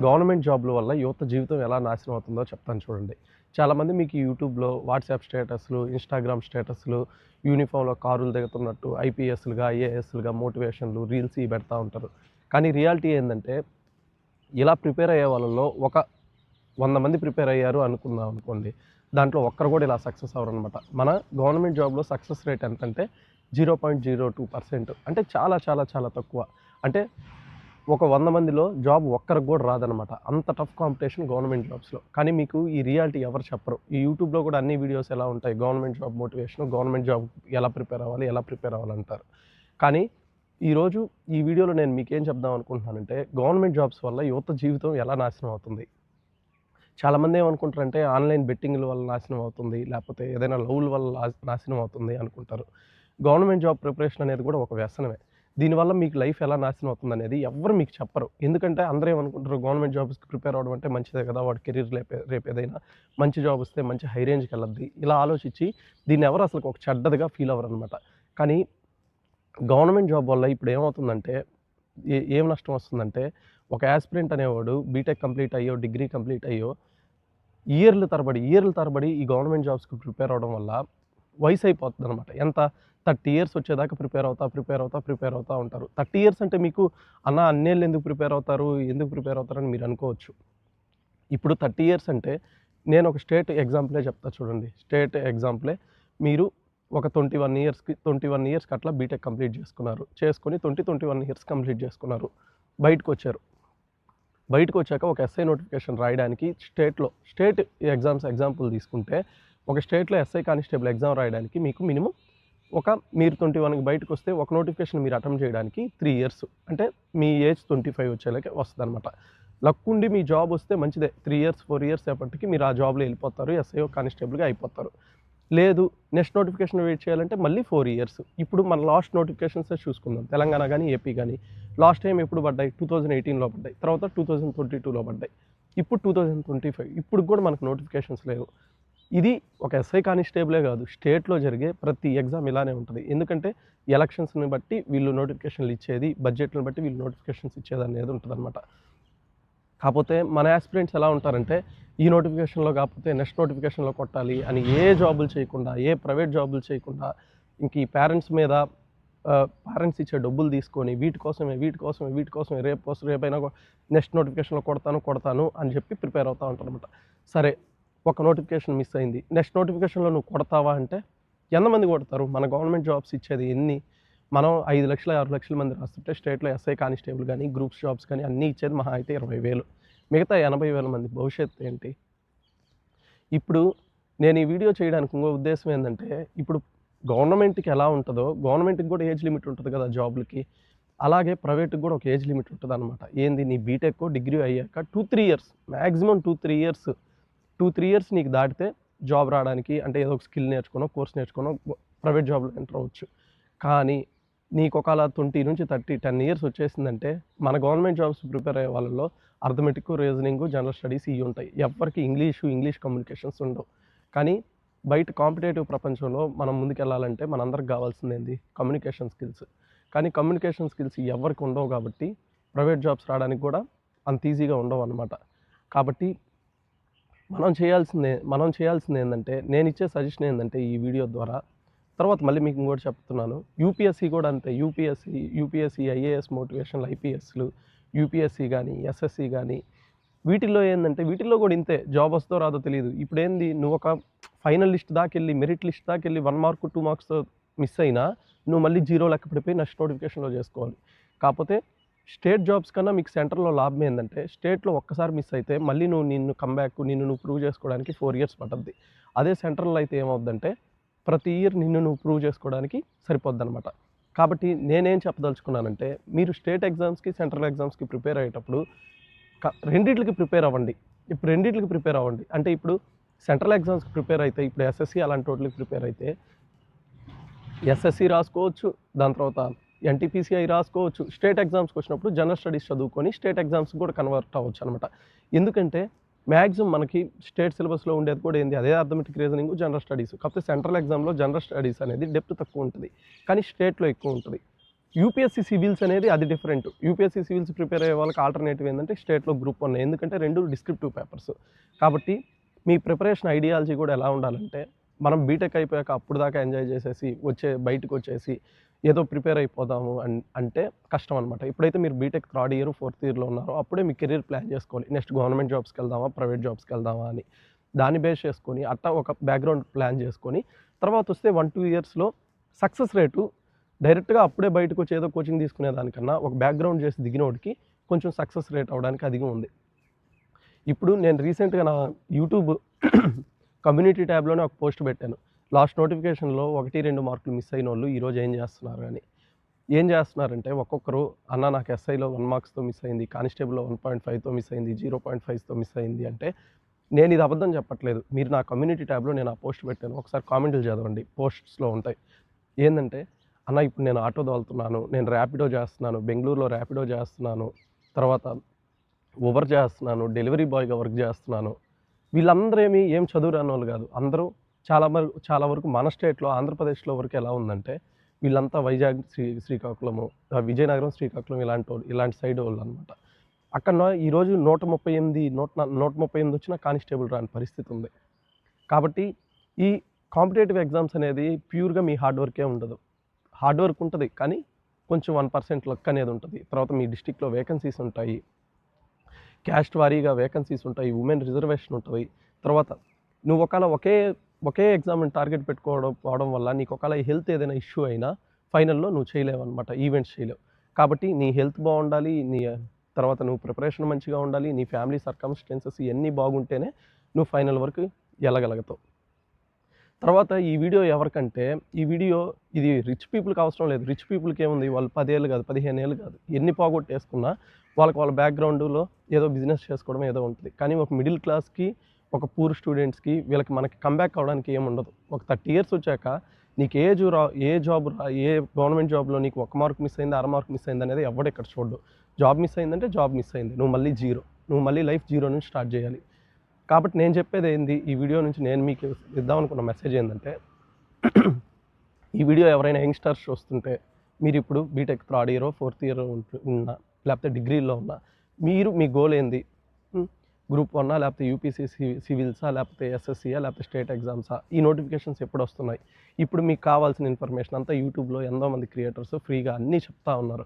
Government జాబ్ల వల్ల యువత జీవితం ఎలా నాశనం అవుతుందో చెప్తాను చూడండి. చాలామంది మీకు యూట్యూబ్లో వాట్సాప్ స్టేటస్లు ఇన్స్టాగ్రామ్ స్టేటస్లు యూనిఫామ్లో కారులు దిగుతున్నట్టు ఐపీఎస్లుగా ఐఏఎస్లుగా మోటివేషన్లు రీల్స్ ఇవి పెడతా ఉంటారు. కానీ రియాలిటీ ఏంటంటే ఇలా ప్రిపేర్ అయ్యే వాళ్ళలో ఒక వంద మంది ప్రిపేర్ అయ్యారు అనుకుందాం అనుకోండి. దాంట్లో ఒక్కరు కూడా ఇలా సక్సెస్ అవ్వరు అనమాట మన గవర్నమెంట్ జాబ్లో సక్సెస్ రేట్ ఎంతంటే zero point zero two percent. అంటే చాలా చాలా చాలా తక్కువ. అంటే ఒక వంద మందిలో జాబ్ ఒక్కరికి కూడా రాదనమాట అంత టఫ్ కాంపిటీషన్ గవర్నమెంట్ జాబ్స్లో కానీ మీకు ఈ రియాలిటీ ఎవరు చెప్పరు. ఈ యూట్యూబ్లో కూడా అన్ని వీడియోస్ ఎలా ఉంటాయి? Government job motivation government job ఎలా ప్రిపేర్ అవ్వాలి? ఎలా ప్రిపేర్ అవ్వాలంటారు కానీ ఈరోజు ఈ వీడియోలో నేను మీకేం చెప్దాం అనుకుంటున్నానంటే గవర్నమెంట్ జాబ్స్ వల్ల యువత జీవితం ఎలా నాశనం అవుతుంది? చాలామంది ఏమనుకుంటారంటే ఆన్లైన్ బెట్టింగ్ల వల్ల నాశనం అవుతుంది. లేకపోతే ఏదైనా లవ్ల వల్ల నాశనం అవుతుంది అనుకుంటారు. గవర్నమెంట్ జాబ్ ప్రిపరేషన్ అనేది కూడా ఒక వ్యసనమే. దీనివల్ల మీకు లైఫ్ ఎలా నాశనం అవుతుంది అనేది ఎవరు మీకు చెప్పరు. ఎందుకంటే అందరూ ఏమనుకుంటారు గవర్నమెంట్ జాబ్స్కి ప్రిపేర్ అవ్వడం అంటే మంచిదే కదా వాడి కెరీర్ రేపే రేపు ఏదైనా మంచి జాబ్ వస్తే మంచి హై రేంజ్కి వెళ్ళద్ది. ఇలా ఆలోచించి దీన్ని ఎవరు అసలు ఒక చెడ్డదిగా ఫీల్ అవ్వరు అనమాట కానీ గవర్నమెంట్ జాబ్ వల్ల ఇప్పుడు ఏమవుతుందంటే ఏ ఏం నష్టం వస్తుందంటే ఒక యాస్పిరెంట్ అనేవాడు బీటెక్ కంప్లీట్ అయ్యో డిగ్రీ కంప్లీట్ అయ్యో ఇయర్లు తరబడి ఇయర్ల తరబడి ఈ గవర్నమెంట్ జాబ్స్కి ప్రిపేర్ అవడం వల్ల వయసు అయిపోతుంది అనమాట ఎంత? థర్టీ ఇయర్స్ వచ్చేదాకా ప్రిపేర్ అవుతా ప్రిపేర్ అవుతా ప్రిపేర్ అవుతూ ఉంటారు. థర్టీ ఇయర్స్ అంటే మీకు అన్న అన్నేళ్ళు ఎందుకు ప్రిపేర్ అవుతారు? ఎందుకు ప్రిపేర్ అవుతారని మీరు అనుకోవచ్చు ఇప్పుడు థర్టీ ఇయర్స్ అంటే నేను ఒక స్టేట్ ఎగ్జాంపులే చెప్తా చూడండి. స్టేట్ ఎగ్జాంపులే. మీరు ఒక ట్వంటీ వన్ ఇయర్స్కి ట్వంటీ వన్ ఇయర్స్కి అట్లా బీటెక్ కంప్లీట్ చేసుకున్నారు. చేసుకొని twenty twenty one years complete చేసుకున్నారు. బయటకు వచ్చారు బయటకు వచ్చాక ఒక ఎస్ఐ నోటిఫికేషన్ రాయడానికి స్టేట్లో స్టేట్ ఎగ్జామ్స్ ఎగ్జాంపుల్ తీసుకుంటే ఒక స్టేట్లో ఎస్ఐ కానిస్టేబుల్ ఎగ్జామ్ రాయడానికి మీకు మినిమం ఒక మీరు ట్వంటీ వన్కి బయటకు వస్తే ఒక నోటిఫికేషన్ మీరు అటెంప్ట్ చేయడానికి త్రీ ఇయర్స్ అంటే మీ ఏజ్ ట్వంటీ ఫైవ్ వచ్చేలాగే వస్తుంది అనమాట లక్ ఉండి మీ జాబ్ వస్తే మంచిదే. త్రీ ఇయర్స్ ఫోర్ ఇయర్స్ సేపటికి మీరు ఆ జాబ్లో వెళ్ళిపోతారు ఎస్ఐ కానిస్టేబుల్గా అయిపోతారు. లేదు నెక్స్ట్ నోటిఫికేషన్ వెయిట్ చేయాలంటే మళ్ళీ ఫోర్ ఇయర్స్. ఇప్పుడు మన లాస్ట్ నోటిఫికేషన్స్ చూసుకుందాం. తెలంగాణ కానీ ఏపీ కానీ లాస్ట్ టైం ఎప్పుడు పడ్డాయి? టూ థౌజండ్ ఎయిటీన్లో పడ్డాయి. తర్వాత టూ థౌజండ్ ట్వంటీ టూలో పడ్డాయి. ఇప్పుడు టూ థౌజండ్ ట్వంటీ ఫైవ్. ఇప్పుడు కూడా మనకు నోటిఫికేషన్స్ లేవు. ఇది ఒక ఎస్ఐ కానిస్టేబులే కాదు స్టేట్లో జరిగే ప్రతి ఎగ్జామ్ ఇలానే ఉంటుంది. ఎందుకంటే ఎలక్షన్స్ని బట్టి వీళ్ళు నోటిఫికేషన్లు ఇచ్చేది బడ్జెట్ని బట్టి వీళ్ళు నోటిఫికేషన్స్ ఇచ్చేది అనేది ఉంటుంది కాకపోతే మన యాస్పిరెంట్స్ ఎలా ఉంటారంటే ఈ నోటిఫికేషన్లో కాకపోతే నెక్స్ట్ నోటిఫికేషన్లో కొట్టాలి అని ఏ జాబులు చేయకుండా ఏ ప్రైవేట్ జాబులు చేయకుండా ఇంక ఈ పేరెంట్స్ మీద పేరెంట్స్ ఇచ్చే డబ్బులు తీసుకొని వీటి కోసమే వీటి కోసమే వీటి కోసమే రేపు కోసం రేపైనా నెక్స్ట్ నోటిఫికేషన్లో కొడతాను కొడతాను అని చెప్పి ప్రిపేర్ అవుతూ ఉంటారు అనమాట సరే ఒక నోటిఫికేషన్ మిస్ అయింది. నెక్స్ట్ నోటిఫికేషన్లో నువ్వు కొడతావా అంటే ఎంతమంది కొడతారు? మన గవర్నమెంట్ జాబ్స్ ఇచ్చేది ఎన్ని? మనం ఐదు లక్షల ఆరు లక్షల మంది రాస్తుంటే స్టేట్లో ఎస్ఐ కానిస్టేబుల్ కానీ గ్రూప్స్ జాబ్స్ కానీ అన్నీ ఇచ్చేది మహా అయితే ఇరవై వేలు. మిగతా ఎనభై వేల మంది భవిష్యత్తు ఏంటి? ఇప్పుడు నేను ఈ వీడియో చేయడానికి ఇంకో ఉద్దేశం ఏంటంటే ఇప్పుడు గవర్నమెంట్కి ఎలా ఉంటుందో గవర్నమెంట్కి కూడా ఏజ్ లిమిట్ ఉంటుంది కదా జాబ్లకి. అలాగే ప్రైవేట్కి కూడా ఒక ఏజ్ లిమిట్ ఉంటుంది అనమాట ఏంది? నీ బీటెక్ డిగ్రీ అయ్యాక two three years maximum two three years. Two three years నీకు దాటితే జాబ్ రావడానికి అంటే ఏదో ఒక స్కిల్ నేర్చుకునో కోర్స్ నేర్చుకునో ప్రైవేట్ జాబ్లో ఎంటర్ అవ్వచ్చు. కానీ నీకు ఒకవేళ ట్వంటీ నుంచి థర్టీ టెన్ ఇయర్స్ వచ్చేసిందంటే మన గవర్నమెంట్ జాబ్స్ ప్రిపేర్ అయ్యే వాళ్ళలో అర్థమెటిక్ రీజనింగ్ జనరల్ స్టడీస్ ఇవి ఉంటాయి. ఎవరికి ఇంగ్లీషు ఇంగ్లీష్ కమ్యూనికేషన్స్ ఉండవు. కానీ బయట కాంపిటేటివ్ ప్రపంచంలో మనం ముందుకెళ్ళాలంటే మనందరికి కావాల్సింది ఏంది కమ్యూనికేషన్ స్కిల్స్. కానీ కమ్యూనికేషన్ స్కిల్స్ ఎవరికి ఉండవు కాబట్టి ప్రైవేట్ జాబ్స్ రావడానికి కూడా అంత ఈజీగా ఉండవు అనమాట కాబట్టి మనం చేయాల్సిందే మనం చేయాల్సింది ఏంటంటే నేను ఇచ్చే సజెషన్ ఏంటంటే ఈ వీడియో ద్వారా తర్వాత మళ్ళీ మీకు ఇంకోటి చెప్తున్నాను. యూపీఎస్సీ కూడా అంతే. యూపీఎస్సీ యూపీఎస్సీ ఐఏఎస్ మోటివేషన్లు ఐపీఎస్లు యూపీఎస్సీ కానీ ఎస్ఎస్సి కానీ వీటిల్లో ఏంటంటే వీటిల్లో కూడా ఇంతే. జాబ్ వస్తుందో రాదో తెలియదు ఇప్పుడు ఏంది నువ్వు ఒక ఫైనల్ లిస్ట్ దాకా వెళ్ళి మెరిట్ లిస్ట్ దాకా వెళ్ళి వన్ మార్క్ టూ మార్క్స్తో మిస్ అయినా నువ్వు మళ్ళీ జీరో లెక్క పడిపోయి నెక్స్ట్ నోటిఫికేషన్లో చేసుకోవాలి. కాకపోతే స్టేట్ జాబ్స్ కన్నా మీకు సెంటర్లో లాభం ఏంటంటే స్టేట్లో ఒక్కసారి మిస్ అయితే మళ్ళీ నువ్వు నిన్ను కమ్బ్యాక్ నిన్ను నువ్వు ప్రూవ్ చేసుకోవడానికి ఫోర్ ఇయర్స్ పడుతుంది అదే సెంట్రల్లో అయితే ఏమవుద్దంటే ప్రతి ఇయర్ నిన్ను నువ్వు ప్రూవ్ చేసుకోవడానికి సరిపోద్ది అనమాట కాబట్టి నేనేం చెప్పదలుచుకున్నానంటే మీరు స్టేట్ ఎగ్జామ్స్కి సెంట్రల్ ఎగ్జామ్స్కి ప్రిపేర్ అయ్యేటప్పుడు క- రెండిట్లకి ప్రిపేర్ అవ్వండి. ఇప్పుడు రెండిట్లకి ప్రిపేర్ అవ్వండి. అంటే ఇప్పుడు సెంట్రల్ ఎగ్జామ్స్కి ప్రిపేర్ అయితే ఇప్పుడు ఎస్ఎస్సి అలాంటి వాటికి ప్రిపేర్ అయితే ఎస్ఎస్సి రాసుకోవచ్చు దాని తర్వాత ఎన్టీపీసీఐ రాసుకోవచ్చు. స్టేట్ ఎగ్జామ్స్కి వచ్చినప్పుడు జనరల్ స్టడీస్ చదువుకొని స్టేట్ ఎగ్జామ్స్ కూడా కన్వర్ట్ అవ్వచ్చు అనమాట ఎందుకంటే మ్యాక్సిమం మనకి స్టేట్ సిలబస్లో ఉండేది కూడా ఏంది? అదే అర్థమెటిక్ రీజనింగ్ జనరల్ స్టడీస్. కాకపోతే సెంట్రల్ ఎగ్జామ్లో జనరల్ స్టడీస్ అనేది డెప్త్ తక్కువ ఉంటుంది. కానీ స్టేట్లో ఎక్కువ ఉంటుంది. యూపీఎస్సీ సివిల్స్ అనేది అది డిఫరెంట్. యూపీఎస్సీ సివిల్స్ ప్రిపేర్ అయ్యే వాళ్ళకి ఆల్టర్నేటివ్ ఏంటంటే స్టేట్లో గ్రూప్ వన్. ఎందుకంటే రెండు డిస్క్రిప్టివ్ పేపర్స్. కాబట్టి మీ ప్రిపరేషన్ ఐడియాలజీ కూడా ఎలా ఉండాలంటే మనం బీటెక్ అయిపోయాక అప్పుడు దాకా ఎంజాయ్ చేసేసి వచ్చే బయటకు వచ్చేసి ఏదో ప్రిపేర్ అయిపోదాము అంటే కష్టం అనమాట ఇప్పుడైతే మీరు బీటెక్ థర్డ్ ఇయర్ ఫోర్త్ ఇయర్లో ఉన్నారో అప్పుడే మీ కెరీర్ ప్లాన్ చేసుకోవాలి. నెక్స్ట్ గవర్నమెంట్ జాబ్స్కి వెళ్దామా ప్రైవేట్ జాబ్స్కి వెళ్దామా అని. దాన్ని బేస్ చేసుకొని అట్టా ఒక బ్యాక్గ్రౌండ్ ప్లాన్ చేసుకొని తర్వాత వస్తే వన్ టూ ఇయర్స్లో సక్సెస్ రేటు డైరెక్ట్గా అప్పుడే బయటకు వచ్చి ఏదో కోచింగ్ తీసుకునే దానికన్నా ఒక బ్యాక్గ్రౌండ్ చేసి దిగినోడికి కొంచెం సక్సెస్ రేట్ అవడానికి అధికం ఉంది. ఇప్పుడు నేను రీసెంట్గా నా యూట్యూబ్ కమ్యూనిటీ ట్యాబ్లోనే ఒక పోస్ట్ పెట్టాను. లాస్ట్ నోటిఫికేషన్లో ఒకటి రెండు మార్కులు మిస్ అయిన వాళ్ళు ఈరోజు ఏం చేస్తున్నారు అని. ఏం చేస్తున్నారంటే ఒక్కొక్కరు అన్న నాకు ఎస్ఐలో వన్ మార్క్స్తో మిస్ అయింది కానిస్టేబుల్లో వన్ పాయింట్ ఫైవ్తో మిస్ అయింది జీరో పాయింట్ ఫైవ్తో మిస్ అయింది అంటే నేను ఇది అబద్ధం చెప్పట్లేదు. మీరు నా కమ్యూనిటీ ట్యాబ్లో నేను ఆ పోస్ట్ పెట్టాను. ఒకసారి కామెంట్లు చదవండి. పోస్ట్స్లో ఉంటాయి. ఏంటంటే అన్న ఇప్పుడు నేను ఆటో తోలుతున్నాను నేను ర్యాపిడో చేస్తున్నాను బెంగళూరులో ర్యాపిడో చేస్తున్నాను తర్వాత ఓవర్ చేస్తున్నాను డెలివరీ బాయ్గా వర్క్ చేస్తున్నాను. వీళ్ళందరూ ఏమి ఏం చదువు రాని వాళ్ళు కాదు. అందరూ చాలా వరకు చాలా వరకు మన స్టేట్లో ఆంధ్రప్రదేశ్లో వరకు ఎలా ఉందంటే వీళ్ళంతా వైజాగ్ శ్రీ శ్రీకాకుళము ఆ విజయనగరం శ్రీకాకుళం ఇలాంటి వాళ్ళు ఇలాంటి సైడ్ వాళ్ళు అనమాట అక్కడ ఈరోజు నూట ముప్పై ఎనిమిది నూట నూట ముప్పై ఎనిమిది వచ్చిన కానిస్టేబుల్ రాని పరిస్థితి ఉంది. కాబట్టి ఈ కాంపిటేటివ్ ఎగ్జామ్స్ అనేది ప్యూర్గా మీ హార్డ్ వర్కే ఉండదు. హార్డ్ వర్క్ ఉంటుంది కానీ కొంచెం వన్ పర్సెంట్ లక్ అనేది ఉంటుంది. తర్వాత మీ డిస్టిక్లో వేకెన్సీస్ ఉంటాయి. క్యాస్ట్ వారీగా వేకెన్సీస్ ఉంటాయి ఉమెన్ రిజర్వేషన్ ఉంటుంది. తర్వాత నువ్వు ఒకవేళ ఒకే ఒకే ఎగ్జామ్ని టార్గెట్ పెట్టుకోవడం పోవడం వల్ల నీకు ఒకవేళ హెల్త్ ఏదైనా ఇష్యూ అయినా ఫైనల్లో నువ్వు చేయలేవు అనమాట ఈవెంట్స్ చేయలేవు. కాబట్టి నీ హెల్త్ బాగుండాలి నీ తర్వాత నువ్వు ప్రిపరేషన్ మంచిగా ఉండాలి నీ ఫ్యామిలీ సర్కమ్స్టెన్సెస్ ఇవన్నీ బాగుంటేనే నువ్వు ఫైనల్ వరకు వెళ్ళగలుగుతావు తర్వాత ఈ వీడియో ఎవరికంటే ఈ వీడియో ఇది రిచ్ పీపుల్కి అవసరం లేదు. రిచ్ పీపుల్కి ఏముంది? వాళ్ళు పదేళ్ళు కాదు పదిహేను ఏళ్ళు కాదు. ఎన్ని పోగొట్టేసుకున్నా వాళ్ళకి వాళ్ళ బ్యాక్గ్రౌండ్లో ఏదో బిజినెస్ చేసుకోవడం ఏదో ఉంటుంది. కానీ ఒక మిడిల్ క్లాస్కి ఒక పూర్ స్టూడెంట్స్కి వీళ్ళకి మనకి కంబ్యాక్ అవ్వడానికి ఏముండదు ఒక థర్టీ ఇయర్స్ వచ్చాక నీకు ఏ జూ రా ఏ జాబ్ రా ఏ గవర్నమెంట్ జాబ్లో నీకు ఒక మార్క్ మిస్ అయింది అర మార్క్ మిస్ అయింది అనేది ఎవడు ఇక్కడ చూడడు. జాబ్ మిస్ అయిందంటే జాబ్ మిస్ అయింది. నువ్వు మళ్ళీ జీరో నువ్వు మళ్ళీ లైఫ్ జీరో నుంచి స్టార్ట్ చేయాలి. కాబట్టి నేను చెప్పేది ఏంది? ఈ వీడియో నుంచి నేను మీకు ఇద్దాం అనుకున్న మెసేజ్ ఏంటంటే ఈ వీడియో ఎవరైనా యంగ్స్టర్స్ చూస్తుంటే మీరు ఇప్పుడు BTech third year fourth year ఉన్నా లేకపోతే డిగ్రీలో ఉన్నా మీరు మీ గోల్ ఏంది? గ్రూప్ వన్నా లేకపోతే యూపీసీ సివిల్సా లేకపోతే ఎస్ఎస్సీయా లేకపోతే స్టేట్ ఎగ్జామ్సా ఈ నోటిఫికేషన్స్ ఎప్పుడు వస్తున్నాయి? ఇప్పుడు మీకు కావాల్సిన ఇన్ఫర్మేషన్ అంతా యూట్యూబ్లో ఎంతో మంది క్రియేటర్స్ ఫ్రీగా అన్నీ చెప్తా ఉన్నారు.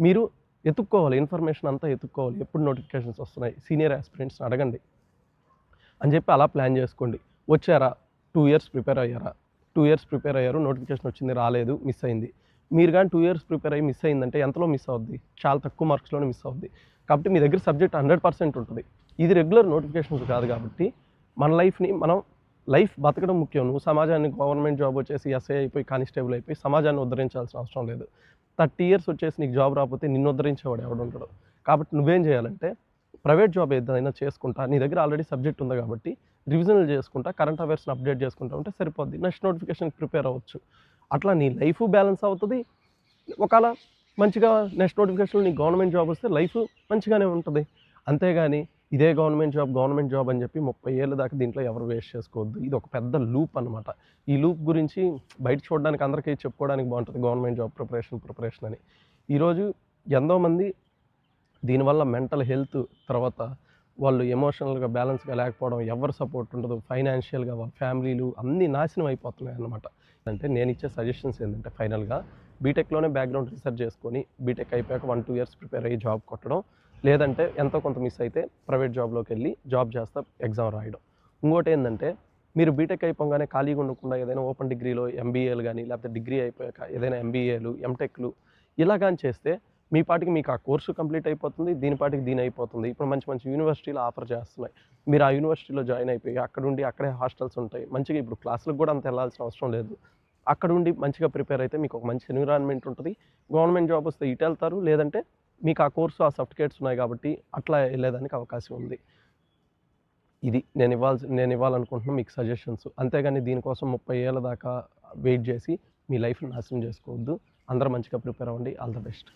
మీరు ఎత్తుక్కోవాలి ఇన్ఫర్మేషన్ అంతా ఎత్తుక్కోవాలి. ఎప్పుడు నోటిఫికేషన్స్ వస్తున్నాయి? సీనియర్ ఆస్పిరెంట్స్ని అడగండి. అని చెప్పి అలా ప్లాన్ చేసుకోండి. వచ్చారా? టూ ఇయర్స్ ప్రిపేర్ అయ్యారా? టూ ఇయర్స్ ప్రిపేర్ అయ్యారు నోటిఫికేషన్ వచ్చింది రాలేదు మిస్ అయింది. మీరు కానీ టూ ఇయర్స్ ప్రిపేర్ అయ్యి మిస్ అయిందంటే ఎంతలో మిస్ అవుద్ది? చాలా తక్కువ మార్క్స్లోనే మిస్ అవుద్ది. కాబట్టి మీ దగ్గర సబ్జెక్ట్ హండ్రెడ్ పర్సెంట్ ఉంటుంది. ఇది రెగ్యులర్ నోటిఫికేషన్స్ కాదు కాబట్టి మన లైఫ్ని మనం లైఫ్ బతకడం ముఖ్యం. నువ్వు సమాజాన్ని గవర్నమెంట్ జాబ్ వచ్చేసి ఎస్ఐ అయిపోయి కానిస్టేబుల్ అయిపోయి సమాజాన్ని ఉద్ధరించాల్సిన అవసరం లేదు. థర్టీ ఇయర్స్ వచ్చేసి నీకు జాబ్ రాకపోతే నిన్ను ఉద్ధరించేవాడు ఎవడు ఉంటాడు కాబట్టి నువ్వేం చేయాలంటే ప్రైవేట్ జాబ్ ఏదైనా చేసుకుంటా. నీ దగ్గర ఆల్రెడీ సబ్జెక్ట్ ఉంది కాబట్టి రివిజన్లు చేసుకుంటా కరెంట్ అఫైర్స్ని అప్డేట్ చేసుకుంటా ఉంటే సరిపోద్ది. నెక్స్ట్ నోటిఫికేషన్కి ప్రిపేర్ అవ్వచ్చు. అట్లా నీ లైఫ్ బ్యాలెన్స్ అవుతుంది. ఒకవేళ మంచిగా నెక్స్ట్ నోటిఫికేషన్లో నీ గవర్నమెంట్ జాబ్ వస్తే లైఫ్ మంచిగానే ఉంటుంది. అంతేగాని ఇదే గవర్నమెంట్ జాబ్ గవర్నమెంట్ జాబ్ అని చెప్పి ముప్పై ఏళ్ళ దాకా దీంట్లో ఎవరు వేస్ట్ చేసుకోవద్దు. ఇది ఒక పెద్ద లూప్ అనమాట ఈ లూప్ గురించి బయట చూడడానికి అందరికీ చెప్పుకోవడానికి బాగుంటుంది గవర్నమెంట్ జాబ్ ప్రిపరేషన్ ప్రిపరేషన్ అని. ఈరోజు ఎంతోమంది దీనివల్ల మెంటల్ హెల్త్ తర్వాత వాళ్ళు ఎమోషనల్గా బ్యాలెన్స్గా లేకపోవడం ఎవరు సపోర్ట్ ఉండదు ఫైనాన్షియల్గా వాళ్ళ ఫ్యామిలీలు అన్నీ నాశనం అయిపోతున్నాయి అన్నమాట. అంటే నేను ఇచ్చే సజెషన్స్ ఏంటంటే ఫైనల్గా బీటెక్లోనే బ్యాక్గ్రౌండ్ రీసెర్చ్ చేసుకొని బీటెక్ అయిపోయాక వన్ టూ ఇయర్స్ ప్రిపేర్ అయ్యి జాబ్ కొట్టడం లేదంటే ఎంతో కొంత మిస్ అయితే ప్రైవేట్ జాబ్లోకి వెళ్ళి జాబ్ చేస్తా ఎగ్జామ్ రాయడం. ఇంకోటి ఏంటంటే మీరు బీటెక్ అయిపోగానే ఖాళీగా ఉండకుండా ఏదైనా ఓపెన్ డిగ్రీలో ఎంబీఏలు కానీ లేకపోతే డిగ్రీ అయిపోయాక ఏదైనా ఎంబీఏలు ఎంటెక్లు ఇలా కానీ చేస్తే మీ పాటికి మీకు ఆ కోర్సు కంప్లీట్ అయిపోతుంది దీని పాటికి దీని అయిపోతుంది. ఇప్పుడు మంచి మంచి యూనివర్సిటీలు ఆఫర్ చేస్తున్నాయి. మీరు ఆ యూనివర్సిటీలో జాయిన్ అయిపోయి అక్కడ ఉండి అక్కడే హాస్టల్స్ ఉంటాయి. మంచిగా ఇప్పుడు క్లాసులకు కూడా అంత వెళ్ళాల్సిన అవసరం లేదు. అక్కడ ఉండి మంచిగా ప్రిపేర్ అయితే మీకు ఒక మంచి ఎన్విరాన్మెంట్ ఉంటుంది. గవర్నమెంట్ జాబ్ వస్తే ఇటు వెళ్తారు లేదంటే మీకు ఆ కోర్సు ఆ సర్టిఫికేట్స్ ఉన్నాయి కాబట్టి అట్లా వెళ్ళేదానికి అవకాశం ఉంది. ఇది నేను ఇవ్వాల్సి నేను ఇవ్వాలనుకుంటున్నాను మీకు సజెషన్స్ అంతేగాని దీనికోసం ముప్పై ఏళ్ళ దాకా వెయిట్ చేసి మీ లైఫ్ని నాశనం చేసుకోవద్దు. అందరూ మంచిగా ప్రిపేర్ అవ్వండి. All the best